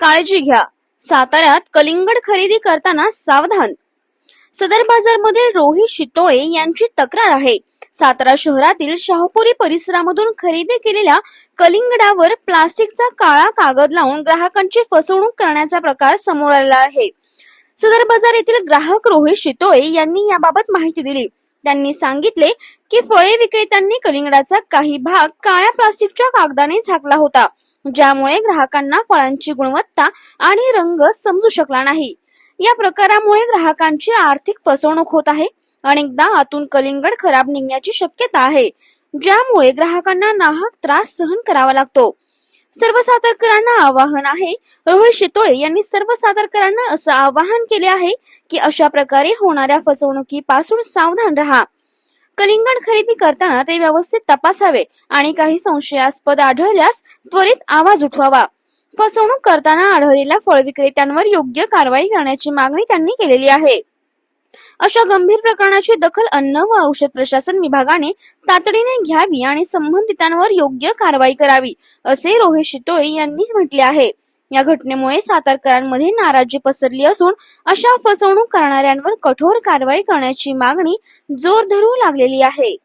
काळजी घ्या. साताऱ्यात कलिंगड खरेदी करताना सावधान. सदर बाजारमधील रोहित शितोळे यांची तक्रार आहे. सातारा शहरातील शाहपुरी परिसरामधून खरेदी केलेल्या कलिंगडावर प्लास्टिकचा काळा कागद लावून ग्राहकांची फसवणूक करण्याचा प्रकार समोर आला आहे. सदर बाजार येथील ग्राहक रोहित शितोळे यांनी याबाबत माहिती दिली. त्यांनी सांगितले की फळे विक्रेत्यांनी कलिंगडाचा काही भाग काळ्या प्लास्टिकच्या कागदाने झाकला होता. ज्यामुळे ग्राहकांना फळांची गुणवत्ता आणि रंग समजू शकला नाही. या प्रकारामुळे ग्राहकांची आर्थिक फसवणूक होत आहे अनेकदा आतून कलिंगड खराब निघण्याची शक्यता आहे ज्यामुळे ग्राहकांना नाहक त्रास सहन करावा लागतो. सर्व सातारकरांना आवाहन आहे रोहित शितोळे यांनी सर्व सातारकरांना असं आवाहन केले आहे की अशा प्रकारे होणाऱ्या फसवणुकीपासून सावधान राहा. कलिंगड खरेदी करताना ते व्यवस्थित तपासावे आणि काही संशयास्पद आढळल्यास त्वरित आवाज उठवावा. फसवणूक करताना आढळलेल्या फळ विक्रेत्यांवर योग्य कारवाई करण्याची मागणी त्यांनी केलेली आहे. अशा गंभीर प्रकरणाची दखल अन्न व औषध प्रशासन विभागाने तातडीने घ्यावी आणि संबंधितांवर योग्य कारवाई करावी असे रोहित शितोळे यांनी म्हटले आहे. या घटनेमुळे सातारकरांमध्ये नाराजी पसरली असून अशा फसवणूक करणाऱ्यांवर कठोर कारवाई करण्याची मागणी जोर धरू लागलेली आहे.